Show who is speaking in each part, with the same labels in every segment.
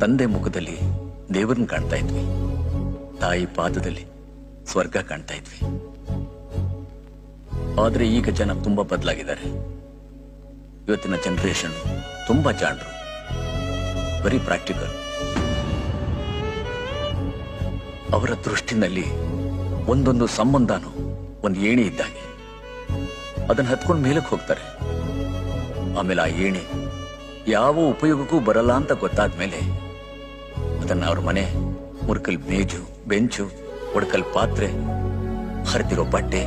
Speaker 1: ತಂದೆ ಮುಖದಲ್ಲಿ ದೇವರನ್ನ ಕಾಣ್ತಾ ಇದ್ವಿ. ತಾಯಿ ಪಾದದಲ್ಲಿ ಸ್ವರ್ಗ ಕಾಣ್ತಾ ಇದ್ವಿ. ಆದ್ರೆ ಈಗ ಜನ ತುಂಬಾ ಬದಲಾಗಿದ್ದಾರೆ. ಇವತ್ತಿನ ಜನರೇಷನ್ ತುಂಬಾ ಜಾಣರು. ವೆರಿ ಪ್ರಾಕ್ಟಿಕಲ್ ಅವರ ದೃಷ್ಟಿನಲ್ಲಿ ಒಂದೊಂದು ಸಂಬಂಧನೂ ಒಂದು ಏಣಿ ಇದ್ದಾಗೆ. ಅದನ್ನ ಹತ್ಕೊಂಡು ಮೇಲಕ್ಕೆ ಹೋಗ್ತಾರೆ. ಆಮೇಲೆ ಆ ಏಣಿ ಯಾವ ಉಪಯೋಗಕ್ಕೂ ಬರಲ್ಲ ಅಂತ ಗೊತ್ತಾದ್ಮೇಲೆ ಅದನ್ನ ಅವ್ರ ಮನೆ, ಮುರ್ಕಲ್ ಮೇಜು, ಬೆಂಚು, ಒಡಕಲ್ ಪಾತ್ರೆ, ಹರಿದಿರೋ ಬಟ್ಟೆ,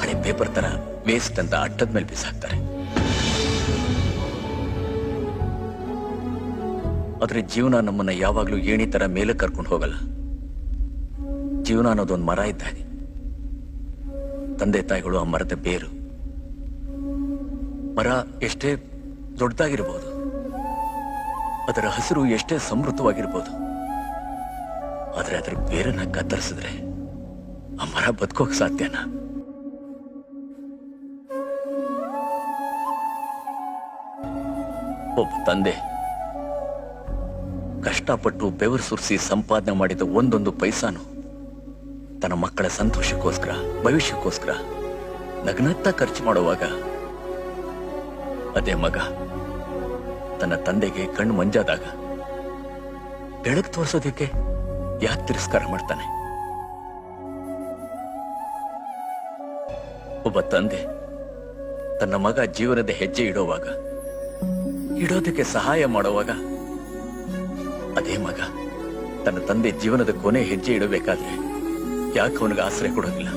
Speaker 1: ಹಳೆ ಪೇಪರ್ ತರ ವೇಸ್ಟ್ ಅಂತ ಅಟ್ಟದ ಮೇಲೆ ಬಿಸಾಕ್ತಾರೆ. ಆದ್ರೆ ಜೀವನ ನಮ್ಮನ್ನ ಯಾವಾಗ್ಲೂ ಏಣಿ ತರ ಮೇಲೆ ಕರ್ಕೊಂಡು ಹೋಗಲ್ಲ. ಜೀವನ ಅನ್ನೋದೊಂದು ಮರ ಇದ್ದಾಗೆ. ತಂದೆ ತಾಯಿಗಳು ಆ ಮರದ ಬೇರು. ಮರ ಎಷ್ಟೇ ದೊಡ್ಡದಾಗಿರ್ಬೋದು ಅದರ ಹಸಿರು ಎಷ್ಟೇ ಸಮೃದ್ಧವಾಗಿರ್ಬೋದು, ಆದ್ರೆ ಅದರ ಬೇರನ್ನ ಕತ್ತರಿಸಿದ್ರೆ ಆ ಮರ ಬದುಕೋಕ್ ಸಾಧ್ಯನಾ? ಒಬ್ಬ ತಂದೆ ಕಷ್ಟಪಟ್ಟು ಬೆವರು ಸುರಿಸಿ ಸಂಪಾದನೆ ಮಾಡಿದ ಒಂದೊಂದು ಪೈಸಾನು ತನ್ನ ಮಕ್ಕಳ ಸಂತೋಷಕ್ಕೋಸ್ಕರ, ಭವಿಷ್ಯಕ್ಕೋಸ್ಕರ ನಗ್ನತ್ತ ಖರ್ಚು ಮಾಡುವಾಗ ಅದೇ ಮಗ. ತನ್ನ ತಂದೆಗೆ ಕಣ್ಣು ಮಂಜಾದಾಗ ಬೆಳಕು ತೋರಿಸೋದಕ್ಕೆ ಯಾಕೆ ತಿರಸ್ಕಾರ ಮಾಡ್ತಾನೆ? ಒಬ್ಬ ತಂದೆ ತನ್ನ ಮಗ ಜೀವನದ ಹೆಜ್ಜೆ ಇಡೋವಾಗ, ಇಡೋದಕ್ಕೆ ಸಹಾಯ ಮಾಡುವಾಗ, ಅದೇ ಮಗ ತನ್ನ ತಂದೆ ಜೀವನದ ಕೊನೆ ಹೆಜ್ಜೆ ಇಡಬೇಕಾದ್ರೆ ಯಾಕೆ ಅವನಿಗೆ ಆಸರೆ ಕೊಡೋದಿಲ್ಲ?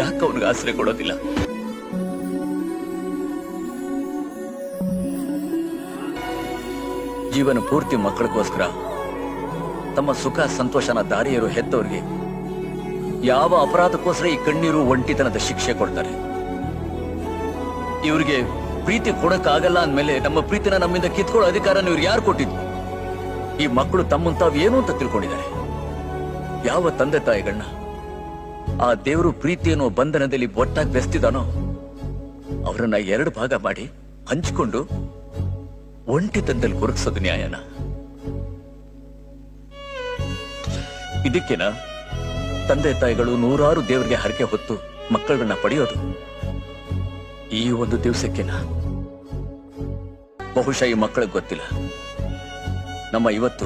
Speaker 1: ಯಾಕೆ ಅವನಿಗೆ ಆಸರೆ ಕೊಡೋದಿಲ್ಲ? ಜೀವನ ಪೂರ್ತಿ ಮಕ್ಕಳಿಗೋಸ್ಕರ. ತಮ್ಮ ಸುಖ, ಸಂತೋಷನ ದಾರಿಯರು ಹೆತ್ತವರಿಗೆ ಯಾವ ಅಪರಾಧಕ್ಕೋಸ್ಕರ ಈ ಕಣ್ಣೀರು ಒಂಟಿತನದ ಶಿಕ್ಷೆ ಕೊಡ್ತಾರೆ. ಇವರಿಗೆ ಪ್ರೀತಿ ಕೊಡಕ್ಕಾಗಲ್ಲ ಅಂದ್ಮೇಲೆ ನಮ್ಮ ಪ್ರೀತಿನ ನಮ್ಮಿಂದ ಕಿತ್ಕೊಳ್ಳೋ ಅಧಿಕಾರ ಇವ್ರು ಯಾರು ಕೊಟ್ಟಿದ್ರು ಈ ಮಕ್ಕಳು ತಮ್ಮನ್ ತಾವು ಏನು ಅಂತ ತಿಳ್ಕೊಂಡಿದ್ದಾರೆ? ಯಾವ ತಂದೆ ತಾಯಿಗಳನ್ನ ಆ ದೇವರು ಪ್ರೀತಿ ಅನ್ನೋ ಬಂಧನದಲ್ಲಿ ಒಟ್ಟಾಗಿ ಬೆಸ್ತಿದಾನೋ ಅವರನ್ನ ಎರಡು ಭಾಗ ಮಾಡಿ ಹಂಚಿಕೊಂಡು ಒಂಟಿತನದಲ್ಲಿ ಗುರುಗಿಸೋದು ನ್ಯಾಯನ? ಇದಕ್ಕೇನ? ತಂದೆ ತಾಯಿಗಳು ನೂರಾರು ದೇವರಿಗೆ ಹರಕೆ ಹೊತ್ತು ಮಕ್ಕಳನ್ನ ಪಡೆಯೋದು. ಈ ಒಂದು ದಿವಸಕ್ಕೆನ? ಬಹುಶಃ ಈ ಮಕ್ಕಳಿಗೆ ಗೊತ್ತಿಲ್ಲ. ನಮ್ಮ ಇವತ್ತು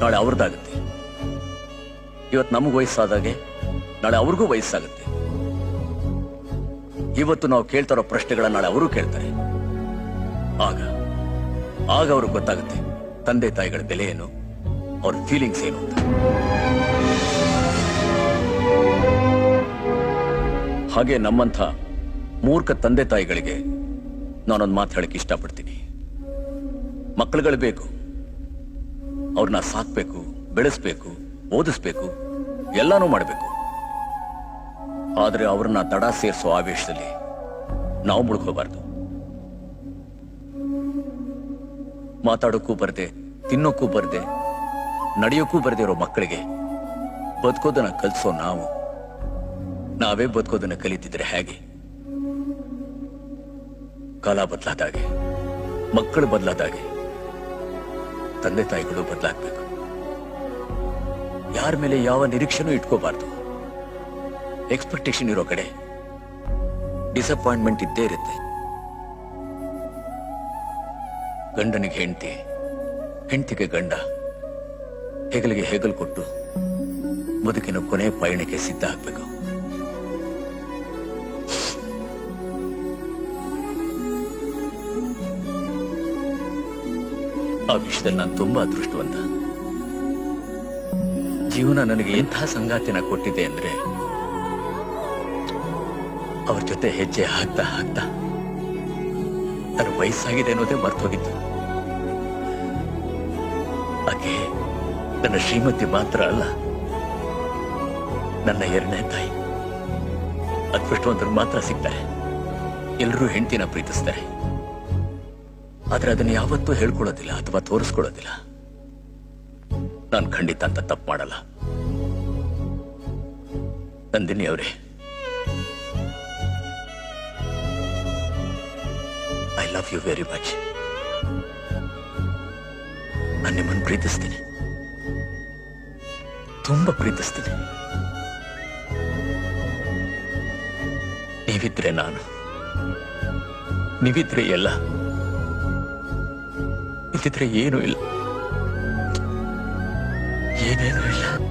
Speaker 1: ನಾಳೆ ಅವ್ರದ್ದಾಗುತ್ತೆ. ಇವತ್ತು ನಮಗೆ ವಯಸ್ಸಾದಾಗೆ ನಾಳೆ ಅವ್ರಿಗೂ ವಯಸ್ಸಾಗುತ್ತೆ. ಇವತ್ತು ನಾವು ಕೇಳ್ತಾರೋ ಪ್ರಶ್ನೆಗಳನ್ನ ನಾಳೆ ಅವರು ಕೇಳ್ತಾರೆ. ಆಗ ಆಗ ಅವ್ರಿಗೆ ಗೊತ್ತಾಗುತ್ತೆ ತಂದೆ ತಾಯಿಗಳ ಬೆಲೆ ಏನು ಅವ್ರ ಫೀಲಿಂಗ್ಸ್ ಏನು ಹಾಗೆ ನಮ್ಮಂಥ ಮೂರ್ಖ ತಂದೆ ತಾಯಿಗಳಿಗೆ ನಾನೊಂದು ಮಾತು ಹೇಳಕ್ಕೆ ಇಷ್ಟಪಡ್ತೀನಿ. ಮಕ್ಕಳುಗಳು ಬೇಕು ಅವ್ರನ್ನ ಸಾಕ್ಬೇಕು, ಬೆಳೆಸ್ಬೇಕು, ಓದಿಸ್ಬೇಕು, ಎಲ್ಲಾನು ಮಾಡಬೇಕು. ಆದರೆ ಅವ್ರನ್ನ ತಡ ಸೇರಿಸೋ ಆವೇಶದಲ್ಲಿ ನಾವು ಮುಳುಗೋಬಾರ್ದು ಮಾತಾಡೋಕ್ಕೂ ಬರದೆ, ತಿನ್ನೋಕ್ಕೂ ಬರದೆ, ನಡೆಯೋಕ್ಕೂ ಬರದೇ ಇರೋ ಮಕ್ಕಳಿಗೆ. ಬದುಕೋದನ್ನ ಕಲಿಸೋ ನಾವು. ನಾವೇ ಬದುಕೋದನ್ನ ಕಲಿತಿದ್ರೆ ಹೇಗೆ? ಕಾಲ ಬದಲಾದಾಗೆ, ಮಕ್ಕಳು ಬದಲಾದಾಗೆ, ತಂದೆ ತಾಯಿಗಳು ಬದಲಾಗ್ಬೇಕು. ಯಾರ ಮೇಲೆ ಯಾವ ನಿರೀಕ್ಷೆನೂ ಇಟ್ಕೋಬಾರ್ದು. ಎಕ್ಸ್ಪೆಕ್ಟೇಷನ್ ಇರೋ ಕಡೆ ಡಿಸಪಾಯಿಂಟ್ಮೆಂಟ್ ಇದ್ದೇ ಇರುತ್ತೆ. ಗಂಡನಿಗೆ ಹೆಂಡತಿ, ಹೆಂಡತಿಗೆ ಗಂಡ, ಹೆಗಲಿಗೆ ಹೆಗಲು ಕೊಟ್ಟು ಬದುಕಿನ ಕೊನೆ ಪಯಣಕ್ಕೆ ಸಿದ್ಧ ಆಗ್ಬೇಕು. ಆ ವಿಷಯದಲ್ಲಿ ನಾನು ತುಂಬಾ ಅದೃಷ್ಟವಂತ. ಜೀವನ ನನಗೆ ಎಂಥ ಸಂಗಾತಿನ ಕೊಟ್ಟಿದೆ ಅಂದ್ರೆ ಅವ್ರ ಜೊತೆ ಹೆಜ್ಜೆ ಹಾಕ್ತಾ ಹಾಕ್ತಾ ನನ್ನ ವಯಸ್ಸಾಗಿದೆ ಅನ್ನೋದೇ ಮರ್ತೋಗಿತ್ತು. ಆಕೆ ನನ್ನ ಶ್ರೀಮತಿ ಮಾತ್ರ ಅಲ್ಲ, ನನ್ನ ಎರಡನೇ ತಾಯಿ. ಅದೃಷ್ಟವಂತರು ಮಾತ್ರ ಸಿಗ್ತಾರೆ. ಎಲ್ಲರೂ ಹೆಂಡತಿನ ಪ್ರೀತಿಸ್ತಾರೆ. ಆದ್ರೆ ಅದನ್ನ ಯಾವತ್ತೂ ಹೇಳ್ಕೊಳ್ಳೋದಿಲ್ಲ ಅಥವಾ ತೋರಿಸ್ಕೊಳ್ಳೋದಿಲ್ಲ. ನಾನು ಖಂಡಿತ ಅಂತ ತಪ್ಪು ಮಾಡಲ್ಲ. ನಂದಿನಿ ಅವರೇ. I love you very much ನಾನು ನಿಮ್ಮನ್ನು ಪ್ರೀತಿಸ್ತೀನಿ. ತುಂಬಾ ಪ್ರೀತಿಸ್ತೀನಿ. ನೀವಿದ್ರೆ ನಾನು. ನೀವಿದ್ರೆ ಎಲ್ಲ. ಇದ್ದಿದ್ರೆ ಏನೂ ಇಲ್ಲ. ಏನೇನೂ ಇಲ್ಲ.